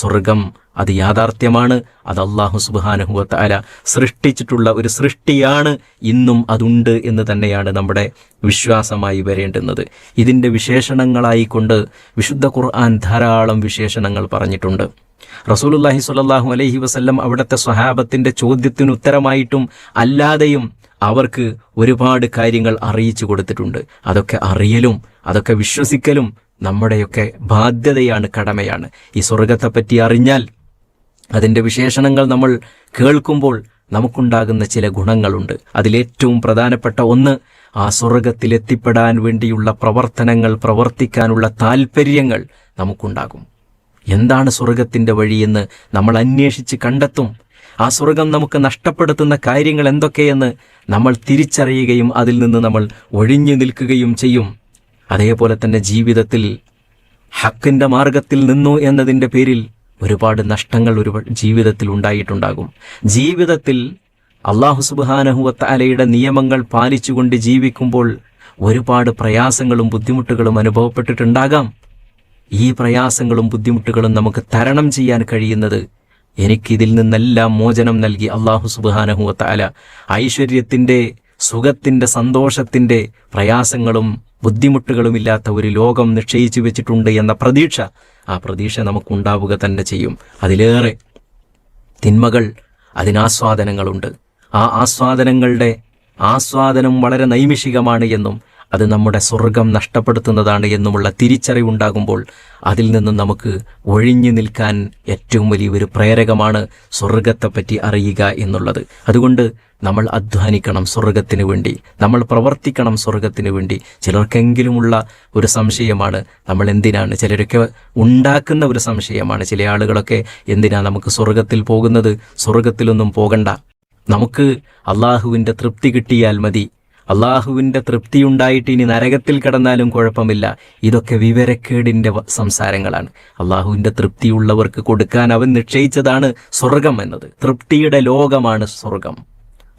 സ്വർഗം അത് യാഥാർത്ഥ്യമാണ്. അത് അള്ളാഹു സുബാനുഹുവത്താല സൃഷ്ടിച്ചിട്ടുള്ള ഒരു സൃഷ്ടിയാണ്. ഇന്നും അതുണ്ട് എന്ന് തന്നെയാണ് നമ്മുടെ വിശ്വാസമായി വരേണ്ടുന്നത്. ഇതിന്റെ വിശേഷണങ്ങളായിക്കൊണ്ട് വിശുദ്ധ ഖുർആൻ ധാരാളം വിശേഷണങ്ങൾ പറഞ്ഞിട്ടുണ്ട്. റസൂലുല്ലാഹി സ്വല്ലല്ലാഹു അലൈഹി വസല്ലം അവിടുത്തെ സ്വഹാബത്തിന്റെ ചോദ്യത്തിന് ഉത്തരമായിട്ടും അല്ലാതെയും അവർക്ക് ഒരുപാട് കാര്യങ്ങൾ അറിയിച്ചു കൊടുത്തിട്ടുണ്ട്. അതൊക്കെ അറിയലും അതൊക്കെ വിശ്വസിക്കലും നമ്മുടെയൊക്കെ ബാധ്യതയാണ് കടമയാണ്. ഈ സ്വർഗത്തെപ്പറ്റി അറിഞ്ഞാൽ അതിന്റെ വിശേഷണങ്ങൾ നമ്മൾ കേൾക്കുമ്പോൾ നമുക്കുണ്ടാകുന്ന ചില ഗുണങ്ങളുണ്ട്. അതിലേറ്റവും പ്രധാനപ്പെട്ട ഒന്ന് ആ സ്വർഗത്തിലെത്തിപ്പെടാൻ വേണ്ടിയുള്ള പ്രവർത്തനങ്ങൾ പ്രവർത്തിക്കാനുള്ള താൽപ്പര്യങ്ങൾ നമുക്കുണ്ടാകും. എന്താണ് സ്വർഗത്തിന്റെ വഴിയെന്ന് നമ്മൾ അന്വേഷിച്ച് കണ്ടെത്തും. ആ സ്വർഗം നമുക്ക് നഷ്ടപ്പെടുത്തുന്ന കാര്യങ്ങൾ എന്തൊക്കെയെന്ന് നമ്മൾ തിരിച്ചറിയുകയും അതിൽ നിന്ന് നമ്മൾ ഒഴിഞ്ഞു നിൽക്കുകയും ചെയ്യും. അതേപോലെ തന്നെ ജീവിതത്തിൽ ഹക്കിന്റെ മാർഗത്തിൽ നിന്നു എന്നതിന്റെ പേരിൽ ഒരുപാട് നഷ്ടങ്ങൾ ഒരു ജീവിതത്തിൽ ഉണ്ടായിട്ടുണ്ടാകും. ജീവിതത്തിൽ അള്ളാഹു സുബാനഹുവത്താലയുടെ നിയമങ്ങൾ പാലിച്ചുകൊണ്ട് ജീവിക്കുമ്പോൾ ഒരുപാട് പ്രയാസങ്ങളും ബുദ്ധിമുട്ടുകളും അനുഭവപ്പെട്ടിട്ടുണ്ടാകാം. ഈ പ്രയാസങ്ങളും ബുദ്ധിമുട്ടുകളും നമുക്ക് തരണം ചെയ്യാൻ കഴിയുന്നത് എനിക്കിതിൽ നിന്നെല്ലാം മോചനം നൽകി അള്ളാഹു സുബാനഹുവത്താല ഐശ്വര്യത്തിന്റെ സുഖത്തിന്റെ സന്തോഷത്തിന്റെ പ്രയാസങ്ങളും ബുദ്ധിമുട്ടുകളുമില്ലാത്ത ഒരു ലോകം നിശ്ചയിച്ചു വെച്ചിട്ടുണ്ട് എന്ന പ്രതീക്ഷ ആ പ്രതീക്ഷ നമുക്കുണ്ടാവുക തന്നെ ചെയ്യും. അതിലേറെ തിന്മകൾ അതിനാസ്വാദനങ്ങളുണ്ട്. ആ ആസ്വാദനങ്ങളുടെ ആസ്വാദനം വളരെ നൈമിഷികമാണ് എന്നും അത് നമ്മുടെ സ്വർഗം നഷ്ടപ്പെടുത്തുന്നതാണ് എന്നുമുള്ള തിരിച്ചറിവുണ്ടാകുമ്പോൾ അതിൽ നിന്നും നമുക്ക് ഒഴിഞ്ഞു നിൽക്കാൻ ഏറ്റവും വലിയൊരു പ്രേരകമാണ് സ്വർഗത്തെപ്പറ്റി അറിയുക എന്നുള്ളത്. അതുകൊണ്ട് നമ്മൾ അധ്വാനിക്കണം സ്വർഗത്തിന് വേണ്ടി. നമ്മൾ പ്രവർത്തിക്കണം സ്വർഗത്തിന് വേണ്ടി. ചിലർക്കെങ്കിലുമുള്ള ഒരു സംശയമാണ് നമ്മൾ എന്തിനാണ് ചിലരൊക്കെ ഉണ്ടാക്കുന്ന ഒരു സംശയമാണ്. ചില ആളുകളൊക്കെ എന്തിനാ നമുക്ക് സ്വർഗത്തിൽ പോകുന്നത്? സ്വർഗത്തിലൊന്നും പോകണ്ട. നമുക്ക് അള്ളാഹുവിന്റെ തൃപ്തി കിട്ടിയാൽ മതി. അള്ളാഹുവിന്റെ തൃപ്തിയുണ്ടായിട്ട് ഇനി നരകത്തിൽ കിടന്നാലും കുഴപ്പമില്ല. ഇതൊക്കെ വിവരക്കേടിന്റെ സംസാരങ്ങളാണ്. അള്ളാഹുവിന്റെ തൃപ്തിയുള്ളവർക്ക് കൊടുക്കാൻ അവൻ നിശ്ചയിച്ചതാണ് സ്വർഗം എന്നത്. തൃപ്തിയുടെ ലോകമാണ് സ്വർഗം.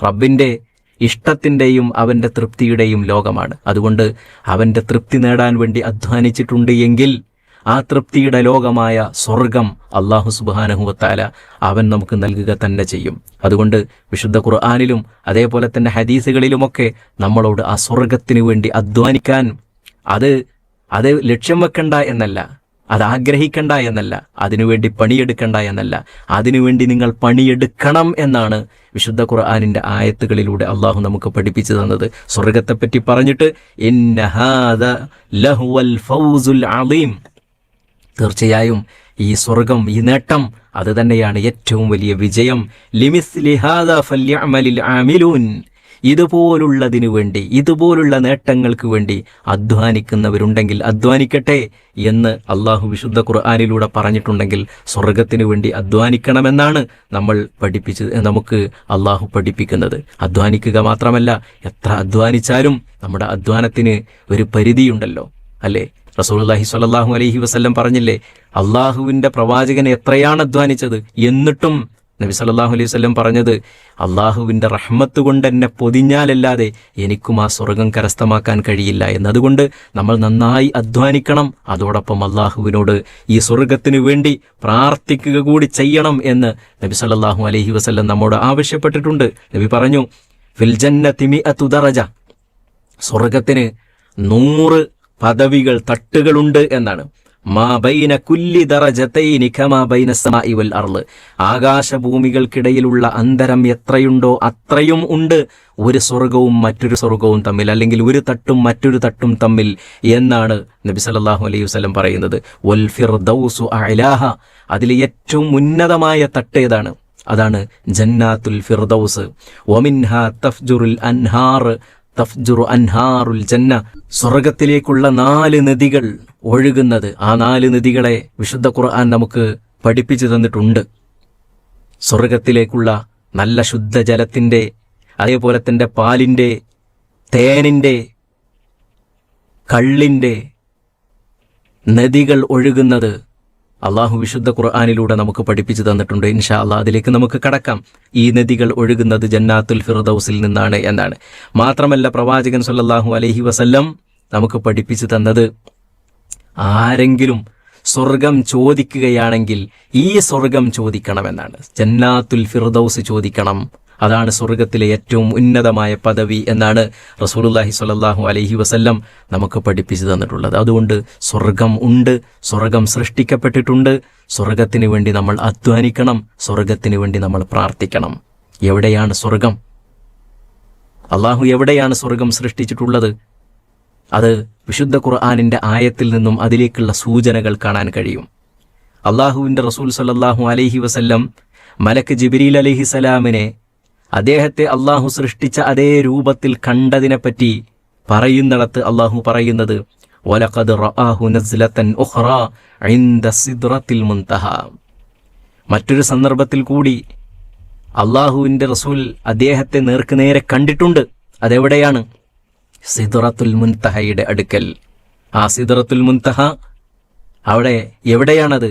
റബ്ബിന്റെ ഇഷ്ടത്തിന്റെയും അവന്റെ തൃപ്തിയുടെയും ലോകമാണ്. അതുകൊണ്ട് അവന്റെ തൃപ്തി നേടാൻ വേണ്ടി അധ്വാനിച്ചിട്ടുണ്ട് എങ്കിൽ ആ തൃപ്തിയുടെ ലോകമായ സ്വർഗം അള്ളാഹു സുബാനഹുവത്താല അവൻ നമുക്ക് നൽകുക തന്നെ ചെയ്യും. അതുകൊണ്ട് വിശുദ്ധ ഖുർആാനിലും അതേപോലെ തന്നെ ഹദീസുകളിലുമൊക്കെ നമ്മളോട് ആ സ്വർഗത്തിന് വേണ്ടി അധ്വാനിക്കാൻ അത് അത് ലക്ഷ്യം വെക്കണ്ട എന്നല്ല അത് ആഗ്രഹിക്കണ്ട എന്നല്ല അതിനുവേണ്ടി പണിയെടുക്കണ്ട എന്നല്ല അതിനുവേണ്ടി നിങ്ങൾ പണിയെടുക്കണം എന്നാണ് വിശുദ്ധ ഖുർആാനിന്റെ ആയത്തുകളിലൂടെ അള്ളാഹു നമുക്ക് പഠിപ്പിച്ചു തന്നത്. സ്വർഗത്തെപ്പറ്റി പറഞ്ഞിട്ട് ഇന്ന ഹാദ ലഹുവൽ ഫൗസുൽ അളീം തീർച്ചയായും ഈ സ്വർഗം ഈ നേട്ടം അത് തന്നെയാണ് ഏറ്റവും വലിയ വിജയം. ലിമിസ് ആമിലൂൻ. ഇതുപോലുള്ളതിനു വേണ്ടി ഇതുപോലുള്ള നേട്ടങ്ങൾക്ക് വേണ്ടി അധ്വാനിക്കുന്നവരുണ്ടെങ്കിൽ അധ്വാനിക്കട്ടെ എന്ന് അള്ളാഹു വിശുദ്ധ ഖുർആാനിലൂടെ പറഞ്ഞിട്ടുണ്ടെങ്കിൽ സ്വർഗത്തിനു വേണ്ടി അധ്വാനിക്കണമെന്നാണ് നമ്മൾ പഠിപ്പിച്ച് നമുക്ക് അള്ളാഹു പഠിപ്പിക്കുന്നത്. അധ്വാനിക്കുക മാത്രമല്ല എത്ര അധ്വാനിച്ചാലും നമ്മുടെ അധ്വാനത്തിന് ഒരു പരിധിയുണ്ടല്ലോ അല്ലേ? റസൂലുള്ളാഹി സ്വല്ലല്ലാഹു അലഹി വസ്ല്ലം പറഞ്ഞില്ലേ അള്ളാഹുവിന്റെ പ്രവാചകൻ എത്രയാണ് അധ്വാനിച്ചത്? എന്നിട്ടും നബി സല്ലാഹു അലൈഹി വല്ലം പറഞ്ഞത് അള്ളാഹുവിന്റെ റഹ്മത്ത് കൊണ്ട് എന്നെ പൊതിഞ്ഞാലല്ലാതെ എനിക്കും ആ സ്വർഗം കരസ്ഥമാക്കാൻ കഴിയില്ല. എന്നതുകൊണ്ട് നമ്മൾ നന്നായി അധ്വാനിക്കണം. അതോടൊപ്പം അള്ളാഹുവിനോട് ഈ സ്വർഗത്തിന് വേണ്ടി പ്രാർത്ഥിക്കുക കൂടി ചെയ്യണം എന്ന് നബി സല്ലാഹു അലൈഹി വസ്ല്ലം നമ്മോട് ആവശ്യപ്പെട്ടിട്ടുണ്ട്. നബി പറഞ്ഞു ഫിൽ ജന്നതി മിഅതു ദറജ. സ്വർഗത്തിന് നൂറ് പദവികൾ തട്ടുകളുണ്ട് എന്നാണ്. മാ ബൈന കുല്ലി വൽ അർൾ. ആകാശഭൂമികൾക്കിടയിലുള്ള അന്തരം എത്രയുണ്ടോ അത്രയും ഉണ്ട്. ഒരു സ്വർഗവും മറ്റൊരു സ്വർഗവും തമ്മിൽ അല്ലെങ്കിൽ ഒരു തട്ടും മറ്റൊരു തട്ടും തമ്മിൽ എന്നാണ് നബി സല്ലല്ലാഹു അലൈഹി വസല്ലം പറയുന്നത്. വൽ അഅലാഹ അതിലെ ഏറ്റവും ഉന്നതമായ തട്ട് ഏതാണ്? അതാണ് ജന്നാത്തുൽ ഫിർദൗസ്. ഒമിൻഹ തഫ്ജുറുൽ അൻഹാർ. തഫ്ജുറു അൻഹാറുൽ ജന്ന. സ്വർഗത്തിലേക്കുള്ള നാല് നദികൾ ഒഴുകുന്നത്. ആ നാല് നദികളെ വിശുദ്ധ ഖുർആൻ നമുക്ക് പഠിപ്പിച്ചു തന്നിട്ടുണ്ട്. സ്വർഗത്തിലേക്കുള്ള നല്ല ശുദ്ധജലത്തിന്റെ അതേപോലെ തന്നെ പാലിന്റെ തേനിന്റെ കള്ളിന്റെ നദികൾ ഒഴുകുന്നത് അള്ളാഹു വിശുദ്ധ ഖുർആാനിലൂടെ നമുക്ക് പഠിപ്പിച്ചു തന്നിട്ടുണ്ട്. ഇൻഷാ അള്ളാഹ് അതിലേക്ക് നമുക്ക് കടക്കാം. ഈ നദികൾ ഒഴുകുന്നത് ജന്നാത്തുൽ ഫിറദൌസിൽ നിന്നാണ് എന്നാണ്. മാത്രമല്ല പ്രവാചകൻ സല്ലാഹു അലഹി വസല്ലം നമുക്ക് പഠിപ്പിച്ചു തന്നത് ആരെങ്കിലും സ്വർഗം ചോദിക്കുകയാണെങ്കിൽ ഈ സ്വർഗം ചോദിക്കണമെന്നാണ്. ജന്നാത്തുൽ ഫിറദൌസ് ചോദിക്കണം. അതാണ് സ്വർഗത്തിലെ ഏറ്റവും ഉന്നതമായ പദവി എന്നാണ് റസൂലുല്ലാഹി സ്വല്ലല്ലാഹു അലഹി വസല്ലം നമുക്ക് പഠിപ്പിച്ചു തന്നിട്ടുള്ളത്. അതുകൊണ്ട് സ്വർഗം ഉണ്ട് സ്വർഗം സൃഷ്ടിക്കപ്പെട്ടിട്ടുണ്ട്. സ്വർഗത്തിന് വേണ്ടി നമ്മൾ അധ്വാനിക്കണം സ്വർഗത്തിന് വേണ്ടി നമ്മൾ പ്രാർത്ഥിക്കണം. എവിടെയാണ് സ്വർഗം? അള്ളാഹു എവിടെയാണ് സ്വർഗം സൃഷ്ടിച്ചിട്ടുള്ളത്? അത് വിശുദ്ധ ഖുർആാനിന്റെ ആയത്തിൽ നിന്നും അതിലേക്കുള്ള സൂചനകൾ കാണാൻ കഴിയും. അള്ളാഹുവിന്റെ റസൂൽ സല്ലാഹു അലഹി വസല്ലം മലക്ക് ജിബിരിൽ അലഹിസലാമിനെ അദ്ദേഹത്തെ അള്ളാഹു സൃഷ്ടിച്ച അതേ രൂപത്തിൽ കണ്ടതിനെപ്പറ്റി പറയുന്നിടത്ത് അള്ളാഹു പറയുന്നത് "വലഖദ് റആഹു നസ്ലതൻ ഉഖ്റാ ഇൻദ സിദ്റത്തിൽ മുൻതഹ. മറ്റൊരു സന്ദർഭത്തിൽ കൂടി അള്ളാഹുവിന്റെ റസൂൽ അദ്ദേഹത്തെ നേർക്കുനേരെ കണ്ടിട്ടുണ്ട്. അതെവിടെയാണ്? സിദുറത്തുൽ മുൻതഹയുടെ അടുക്കൽ. ആ സിദുറത്തുൽ മുൻതഹ അവിടെ എവിടെയാണത്?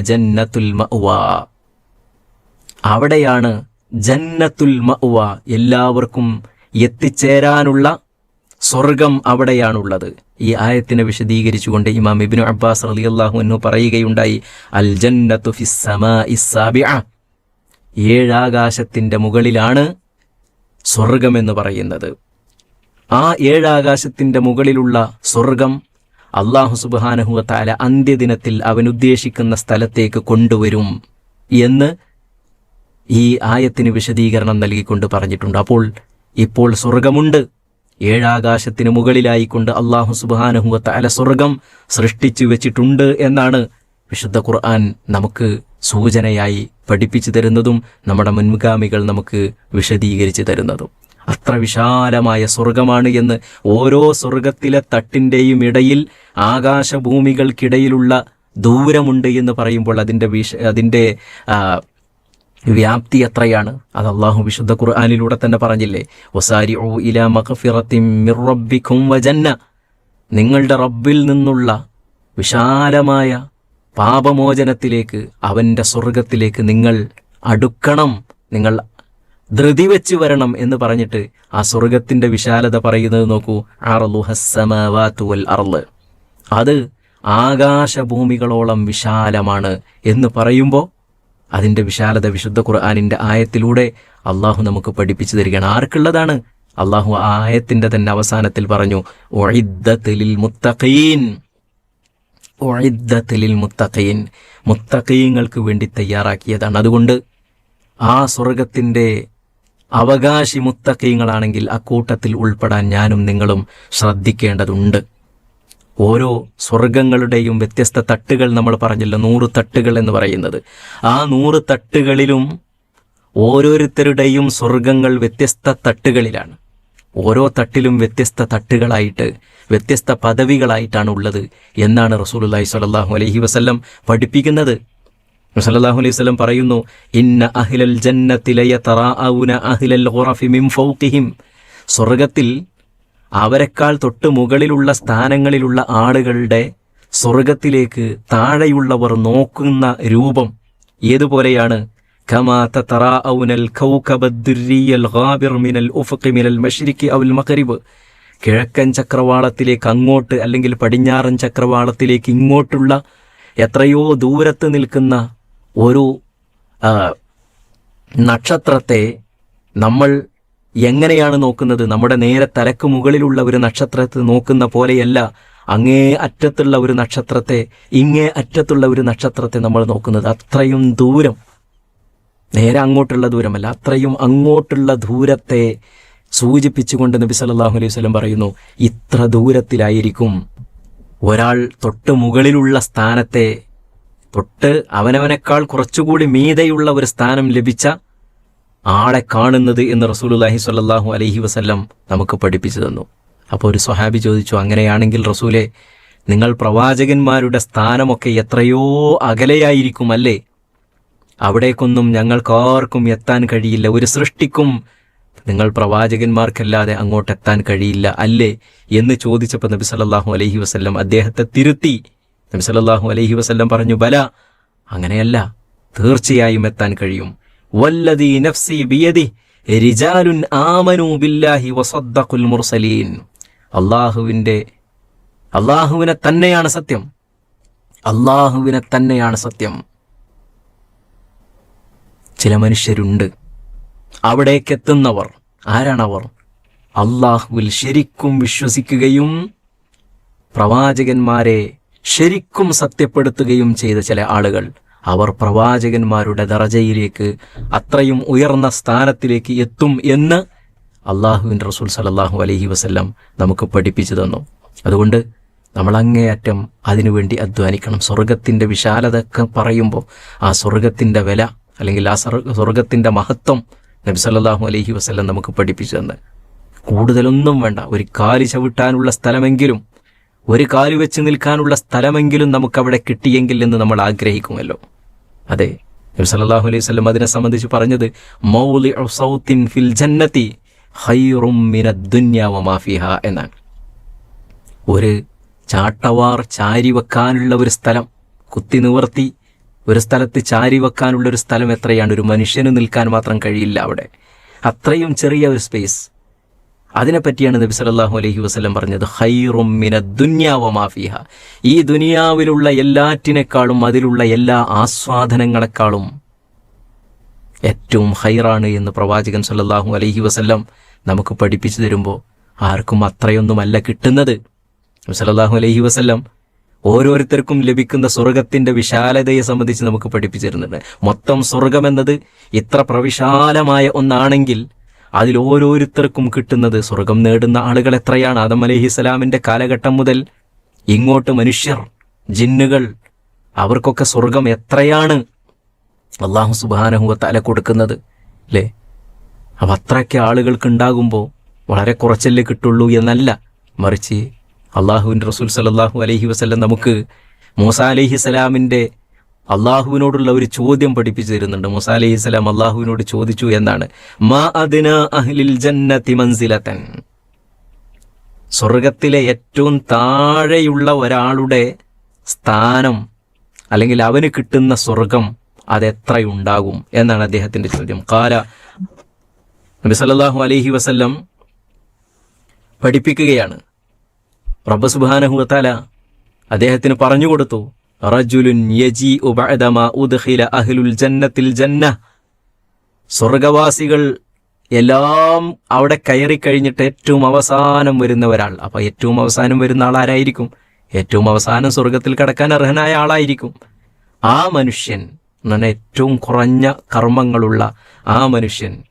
ജന്നത്തുൽ മഅ്വാ. അവിടെയാണ് ജന്നത്തുൽ മഅ്വ എല്ലാവർക്കും എത്തിച്ചേരാനുള്ള സ്വർഗം അവിടെയാണുള്ളത്. ഈ ആയത്തിനെ വിശദീകരിച്ചുകൊണ്ട് ഇമാം ഇബ്നു അബ്ബാസ് റളിയല്ലാഹു അൻഹു പറയുകയുണ്ടായി അൽ ജന്നത്തു ഏഴാകാശത്തിന്റെ മുകളിലാണ് സ്വർഗമെന്ന് പറയുന്നത്. ആ ഏഴാകാശത്തിന്റെ മുകളിലുള്ള സ്വർഗം അള്ളാഹു സുബാനഹുവത്താല അന്ത്യദിനത്തിൽ അവൻ ഉദ്ദേശിക്കുന്ന സ്ഥലത്തേക്ക് കൊണ്ടുവരും എന്ന് ഈ ആയത്തിന് വിശദീകരണം നൽകിക്കൊണ്ട് പറഞ്ഞിട്ടുണ്ട്. അപ്പോൾ ഇപ്പോൾ സ്വർഗമുണ്ട്. ഏഴാകാശത്തിന് മുകളിലായിക്കൊണ്ട് അള്ളാഹു സുബാനഹുവത്ത് അല സ്വർഗം സൃഷ്ടിച്ചു വെച്ചിട്ടുണ്ട് എന്നാണ് വിശുദ്ധ ഖുർആൻ നമുക്ക് സൂചനയായി പഠിപ്പിച്ചു തരുന്നതും നമ്മുടെ മുൻഗാമികൾ നമുക്ക് വിശദീകരിച്ചു തരുന്നതും. അത്ര വിശാലമായ സ്വർഗമാണ് എന്ന് ഓരോ സ്വർഗത്തിലെ തട്ടിന്റെയും ഇടയിൽ ആകാശഭൂമികൾക്കിടയിലുള്ള ദൂരമുണ്ട് എന്ന് പറയുമ്പോൾ അതിന്റെ വിഷ അതിന്റെ വ്യാപ്തി എത്രയാണ്? അത് അള്ളാഹു വിശുദ്ധ ഖുർആാനിലൂടെ തന്നെ പറഞ്ഞില്ലേ. ഒസാരി ഓ ഇല മഖഫിറത്തിറബിഖും വജന്ന. നിങ്ങളുടെ റബ്ബിൽ നിന്നുള്ള വിശാലമായ പാപമോചനത്തിലേക്ക് അവന്റെ സ്വർഗത്തിലേക്ക് നിങ്ങൾ അടുക്കണം. നിങ്ങൾ ധൃതി വെച്ച് വരണം എന്ന് പറഞ്ഞിട്ട് ആ സ്വർഗത്തിന്റെ വിശാലത പറയുന്നത് നോക്കൂ. അർളു ഹസ്സമാവാതു വൽ അർൾ അത് ആകാശഭൂമികളോളം വിശാലമാണ് എന്ന് പറയുമ്പോൾ അതിന്റെ വിശാലത വിശുദ്ധ ഖുർആാനിന്റെ ആയത്തിലൂടെ അള്ളാഹു നമുക്ക് പഠിപ്പിച്ചു തരികയാണ്. ആർക്കുള്ളതാണ്? അള്ളാഹു ആ ആയത്തിന്റെ തന്നെ അവസാനത്തിൽ പറഞ്ഞു "ഉഇദ്ദത്ത് മുത്തഖീൻ. മുത്തഖീൻ. മുത്തഖീങ്ങൾക്ക് വേണ്ടി തയ്യാറാക്കിയതാണ്. അതുകൊണ്ട് ആ സ്വർഗത്തിന്റെ അവകാശി മുത്തഖീങ്ങളാണെങ്കിൽ അക്കൂട്ടത്തിൽ ഉൾപ്പെടാൻ ഞാനും നിങ്ങളും ശ്രദ്ധിക്കേണ്ടതുണ്ട്. ഓരോ സ്വർഗങ്ങളുടെയും വ്യത്യസ്ത തട്ടുകൾ നമ്മൾ പറഞ്ഞല്ലോ നൂറ് തട്ടുകൾ എന്ന് പറയുന്നത്. ആ നൂറ് തട്ടുകളിലും ഓരോരുത്തരുടെയും സ്വർഗങ്ങൾ വ്യത്യസ്ത തട്ടുകളിലാണ്. ഓരോ തട്ടിലും വ്യത്യസ്ത തട്ടുകളായിട്ട് വ്യത്യസ്ത പദവികളായിട്ടാണ് ഉള്ളത് എന്നാണ് റസൂലുള്ളാഹി സ്വല്ലല്ലാഹു അലൈഹി വസല്ലം പഠിപ്പിക്കുന്നത്. സല്ലല്ലാഹു അലൈഹി വസല്ലം പറയുന്നു ഇന്ന അഹ്ലൽ ജന്നത്തിലയ തറാഉന അഹ്ലൽ ഖുറഫി മിൻ ഫൗഖിഹിം. സ്വർഗത്തിൽ അവരെക്കാൾ തൊട്ട് മുകളിലുള്ള സ്ഥാനങ്ങളിലുള്ള ആളുകളുടെ സ്വർഗത്തിലേക്ക് താഴെയുള്ളവർ നോക്കുന്ന രൂപം ഏതുപോലെയാണ്? ഗാബിർ മിനൽ മിനൽ ഔൽ കിഴക്കൻ ചക്രവാളത്തിലേക്ക് അങ്ങോട്ട് അല്ലെങ്കിൽ പടിഞ്ഞാറൻ ചക്രവാളത്തിലേക്ക് ഇങ്ങോട്ടുള്ള എത്രയോ ദൂരത്ത് നിൽക്കുന്ന ഒരു നക്ഷത്രത്തെ നമ്മൾ എങ്ങനെയാണ് നോക്കുന്നത്? നമ്മുടെ നേരെ തലക്ക് മുകളിലുള്ള ഒരു നക്ഷത്രത്തെ നോക്കുന്ന പോലെയല്ല അങ്ങേ അറ്റത്തുള്ള ഒരു നക്ഷത്രത്തെ ഇങ്ങേ അറ്റത്തുള്ള ഒരു നക്ഷത്രത്തെ നമ്മൾ നോക്കുന്നത്. അത്രയും ദൂരം നേരെ അങ്ങോട്ടുള്ള ദൂരമല്ല അത്രയും അങ്ങോട്ടുള്ള ദൂരത്തെ സൂചിപ്പിച്ചുകൊണ്ട് നബി സല്ലല്ലാഹു അലൈഹി വസല്ലം പറയുന്നു ഇത്ര ദൂരത്തിലായിരിക്കും ഒരാൾ തൊട്ട് മുകളിലുള്ള സ്ഥാനത്തെ തൊട്ട് അവനവനേക്കാൾ കുറച്ചുകൂടി മീതയുള്ള ഒരു സ്ഥാനം ലഭിച്ച ആളെ കാണുന്നത് എന്ന് റസൂലുള്ളാഹി സ്വല്ലല്ലാഹു അലഹി വസല്ലം നമുക്ക് പഠിപ്പിച്ചു തന്നു. അപ്പോൾ ഒരു സ്വഹാബി ചോദിച്ചു അങ്ങനെയാണെങ്കിൽ റസൂലെ നിങ്ങൾ പ്രവാചകന്മാരുടെ സ്ഥാനമൊക്കെ എത്രയോ അകലെയായിരിക്കും അല്ലേ? അവിടേക്കൊന്നും ഞങ്ങൾക്കാർക്കും എത്താൻ കഴിയില്ല. ഒരു സൃഷ്ടിക്കും നിങ്ങൾ പ്രവാചകന്മാർക്കല്ലാതെ അങ്ങോട്ട് എത്താൻ കഴിയില്ല അല്ലേ? എന്ന് ചോദിച്ചപ്പോൾ നബി സല്ലാഹു അലഹി വസല്ലം അദ്ദേഹത്തെ തിരുത്തി. നബി സല്ലാഹു അലഹി വസല്ലം പറഞ്ഞു ബല അങ്ങനെയല്ല. തീർച്ചയായും എത്താൻ കഴിയും. വല്ലദീ നഫ്സി ബിയദി റിജാലുൻ ആമനു ബില്ലാഹി വസദ്ദഖുൽ മുർസലീൻ. അള്ളാഹുവിന്റെ അള്ളാഹുവിനെ തന്നെയാണ് സത്യം. അള്ളാഹുവിനെ തന്നെയാണ് സത്യം. ചില മനുഷ്യരുണ്ട്. അവിടേക്കെത്തുന്നവർ ആരാണവർ? അള്ളാഹുവിൽ ശരിക്കും വിശ്വസിക്കുകയും പ്രവാചകന്മാരെ ശരിക്കും സത്യപ്പെടുത്തുകയും ചെയ്ത ചില ആളുകൾ. അവർ പ്രവാചകന്മാരുടെ ദറജയിലേക്ക് അത്രയും ഉയർന്ന സ്ഥാനത്തിലേക്ക് എത്തും എന്ന് അള്ളാഹുവിൻ റസൂൽ സലല്ലാഹു അലഹി വസ്ല്ലാം നമുക്ക് പഠിപ്പിച്ചു തന്നു. അതുകൊണ്ട് നമ്മൾ അങ്ങേയറ്റം അതിനുവേണ്ടി അധ്വാനിക്കണം. സ്വർഗത്തിന്റെ വിശാലതൊക്കെ പറയുമ്പോൾ ആ സ്വർഗത്തിന്റെ വില അല്ലെങ്കിൽ ആ സ്വർഗത്തിന്റെ മഹത്വം നബി സല്ലാഹു അലഹി വസ്ല്ലാം നമുക്ക് പഠിപ്പിച്ചു തന്നെ. കൂടുതലൊന്നും വേണ്ട. ഒരു കാൽ ചവിട്ടാനുള്ള സ്ഥലമെങ്കിലും ഒരു കാൽ വെച്ച് നിൽക്കാനുള്ള സ്ഥലമെങ്കിലും നമുക്കവിടെ കിട്ടിയെങ്കിൽ എന്ന് നമ്മൾ ആഗ്രഹിക്കുമല്ലോ. അതെ നബി സല്ലല്ലാഹു അലൈഹി വസല്ലം അതിനെ സംബന്ധിച്ച് പറഞ്ഞത് മൗലി ഫിൽ ജന്നതി ഖൈറും മിനദ് ദുനിയ വമാ ഫിഹ എന്നാണ്. ഒരു ചാട്ടവാർ ചാരി വെക്കാനുള്ള ഒരു സ്ഥലം കുത്തി നിവർത്തി ഒരു സ്ഥലത്ത് ചാരി വെക്കാനുള്ള ഒരു സ്ഥലം എത്രയാണ്? ഒരു മനുഷ്യന് നിൽക്കാൻ മാത്രം കഴിയില്ല അവിടെ. അത്രയും ചെറിയ ഒരു സ്പേസ് അതിനെപ്പറ്റിയാണ് നബി സല്ലല്ലാഹു അലൈഹി വസ്ലം പറഞ്ഞത് ഹൈറും മിന ദുന്യാവമാഫിഹ ഈ ദുനിയാവിലുള്ള എല്ലാറ്റിനേക്കാളും അതിലുള്ള എല്ലാ ആസ്വാദനങ്ങളെക്കാളും ഏറ്റവും ഹൈറാണ് എന്ന് പ്രവാചകൻ സല്ലാഹു അലൈഹി വസല്ലം നമുക്ക് പഠിപ്പിച്ചു തരുമ്പോൾ ആർക്കും അത്രയൊന്നുമല്ല കിട്ടുന്നത്. സല്ലല്ലാഹു അലൈഹി വസല്ലം ഓരോരുത്തർക്കും ലഭിക്കുന്ന സ്വർഗത്തിന്റെ വിശാലതയെ സംബന്ധിച്ച് നമുക്ക് പഠിപ്പിച്ചിരുന്നുണ്ട് മൊത്തം സ്വർഗമെന്നത് ഇത്ര പ്രവിശാലമായ ഒന്നാണെങ്കിൽ അതിൽ ഓരോരുത്തർക്കും കിട്ടുന്നത് സ്വർഗം നേടുന്ന ആളുകൾ എത്രയാണ്? ആദം അലഹിസ്സലാമിന്റെ കാലഘട്ടം മുതൽ ഇങ്ങോട്ട് മനുഷ്യർ ജിന്നുകൾ അവർക്കൊക്കെ സ്വർഗം എത്രയാണ്? അള്ളാഹു സുബാനഹുവ തല കൊടുക്കുന്നത് അല്ലേ അപ്പം അത്രയ്ക്ക് ആളുകൾക്ക് ഉണ്ടാകുമ്പോൾ വളരെ കുറച്ചല്ലേ കിട്ടുള്ളൂ എന്നല്ല. മറിച്ച് അള്ളാഹുവിന്റെ റസൂൽ സലാഹു അലഹി വസ്ല്ലം നമുക്ക് മൂസ അലഹി സ്വലാമിന്റെ അള്ളാഹുവിനോടുള്ള ഒരു ചോദ്യം പഠിപ്പിച്ചു തരുന്നുണ്ട് മുസാലി അലൈഹി സ്വലാം അള്ളാഹുവിനോട് ചോദിച്ചു എന്നാണ്. മാ അദിന അഹ്ലിൽ ജന്നത്തി മൻസിലതൻ സ്വർഗത്തിലെ ഏറ്റവും താഴെയുള്ള ഒരാളുടെ സ്ഥാനം അല്ലെങ്കിൽ അവന് കിട്ടുന്ന സ്വർഗം അതെത്രയുണ്ടാകും എന്നാണ് അദ്ദേഹത്തിന്റെ ചോദ്യം. കാല നബി സല്ലാഹു അലഹി വസല്ലം പഠിപ്പിക്കുകയാണ്. റബ്ബ് സുബ്ഹാനഹു വതആല അദ്ദേഹത്തിന് പറഞ്ഞു കൊടുത്തു. റജുലുൻ യജി ഉബഅദമ ഉദ്ഖില അഹ്ലുൽ ജന്നത്തിൽ ജന്ന. സ്വർഗവാസികൾ എല്ലാം അവിടെ കയറി കഴിഞ്ഞിട്ട് ഏറ്റവും അവസാനം വരുന്ന ഒരാൾ അപ്പൊ ഏറ്റവും അവസാനം വരുന്ന ആൾ ആരായിരിക്കും? ഏറ്റവും അവസാനം സ്വർഗത്തിൽ കടക്കാൻ അർഹനായ ആളായിരിക്കും. ആ മനുഷ്യൻ എന്നെ ഏറ്റവും കുറഞ്ഞ കർമ്മങ്ങളുള്ള ആ മനുഷ്യൻ.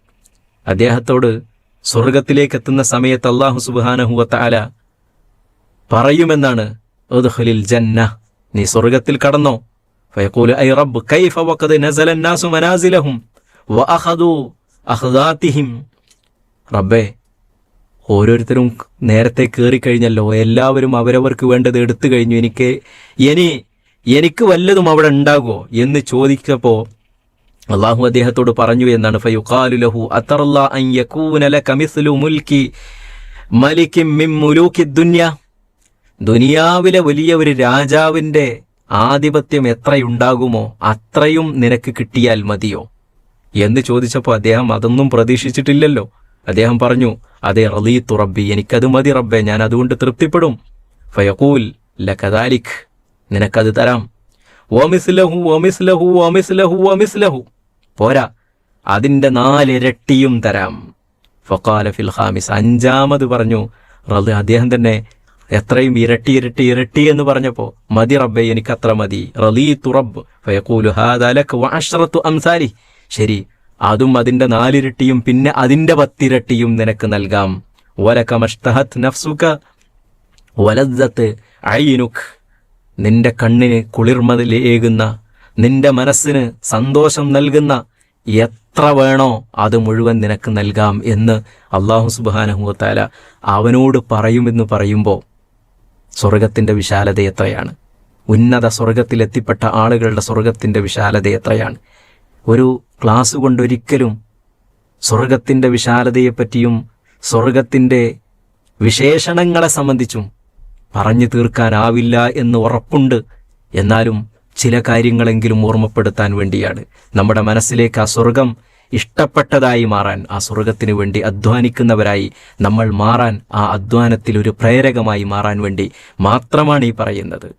അദ്ദേഹത്തോട് സ്വർഗത്തിലേക്ക് എത്തുന്ന സമയത്ത് അള്ളാഹു സുബാനഹുവത്താല പറയുമെന്നാണ് ജന്ന. നീ സ്വർഗത്തിൽ കടന്നോ ഫയഖൂലു ഐ റബ്ബ് കൈഫ വഖദ് നസല الناس മനാസിലഹും വഅഖദു അഖദാതിഹിം റബ്ബേ ഓരോരുത്തരും നേരത്തെ കയറി കഴിഞ്ഞല്ലോ എല്ലാവരും അവരവർക്ക് വേണ്ടത് എടുത്തു കഴിഞ്ഞു എനിക്ക് ഇനി എനിക്ക് വല്ലതും അവിടെ ഉണ്ടാകുമോ എന്ന് ചോദിച്ചപ്പോ അള്ളാഹു അദ്ദേഹത്തോട് പറഞ്ഞു എന്നാണ് ഫയുഖാലു ലഹു അത്തറല്ലാ അൻ യകൂന ലക മിസ്ലു മുൽക്കി മലിക്കിൻ മിൻ മുലൂക്കി ദുനിയ ദുനിയാവിലെ വലിയ ഒരു രാജാവിന്റെ ആധിപത്യം എത്രയുണ്ടാകുമോ അത്രയും നിനക്ക് കിട്ടിയാൽ മതിയോ? എന്ന് ചോദിച്ചപ്പോൾ അദ്ദേഹം അതൊന്നും പ്രതീക്ഷിച്ചിട്ടില്ലല്ലോ. അദ്ദേഹം പറഞ്ഞു അതെ റലീ തുറബി എനിക്കത് മതി റബ്ബെ ഞാൻ അതുകൊണ്ട് തൃപ്തിപ്പെടും. ഫയക്കൂൽ ലഖദാലിഖ് നിനക്കത് തരാം. ഓമിസ്ലഹു ഓമിസ്ലഹു ഓമിസ്ലഹു ഓമിസ്ലഹു പോരാ അതിന്റെ നാലിരട്ടിയും തരാം. ഫക്കാല ഫിൽ ഹാമിസ് അഞ്ചാമത് പറഞ്ഞു അദ്ദേഹം തന്നെ എത്രയും ഇരട്ടി ഇരട്ടി ഇരട്ടി എന്ന് പറഞ്ഞപ്പോ മതി റബ്ബെ എനിക്ക് അത്ര മതി റലീ തുറബ് ലക അംസാലി. ശരി അതും അതിന്റെ നാലിരട്ടിയും പിന്നെ അതിന്റെ പത്തിരട്ടിയും നിനക്ക് നൽകാം. വലക മഷ്തഹത് നഫ്സുക വലദ്ദത്ത് ഐനുക്. നിന്റെ കണ്ണിന് കുളിർമതിലേകുന്ന നിന്റെ മനസ്സിന് സന്തോഷം നൽകുന്ന എത്ര വേണോ അത് മുഴുവൻ നിനക്ക് നൽകാം എന്ന് അള്ളാഹു സുബാനഹുത്താല അവനോട് പറയുമെന്ന് പറയുമ്പോൾ സ്വർഗത്തിന്റെ വിശാലത എത്രയാണ്? ഉന്നത സ്വർഗത്തിലെത്തിപ്പെട്ട ആളുകളുടെ സ്വർഗത്തിന്റെ വിശാലത എത്രയാണ്? ഒരു ക്ലാസ് കൊണ്ടൊരിക്കലും സ്വർഗത്തിന്റെ വിശാലതയെപ്പറ്റിയും സ്വർഗത്തിന്റെ വിശേഷണങ്ങളെ സംബന്ധിച്ചും പറഞ്ഞു തീർക്കാനാവില്ല എന്ന് ഉറപ്പുണ്ട്. എന്നാലും ചില കാര്യങ്ങളെങ്കിലും ഓർമ്മപ്പെടുത്താൻ വേണ്ടിയാണ്. നമ്മുടെ മനസ്സിലേക്ക് ആ സ്വർഗം ഇഷ്ടപ്പെട്ടതായി മാറാൻ ആ സ്വർഗത്തിന് വേണ്ടി അധ്വാനിക്കുന്നവരായി നമ്മൾ മാറാൻ ആ അധ്വാനത്തിൽ ഒരു പ്രേരകമായി മാറാൻ വേണ്ടി മാത്രമാണ് ഈ പറയുന്നത്.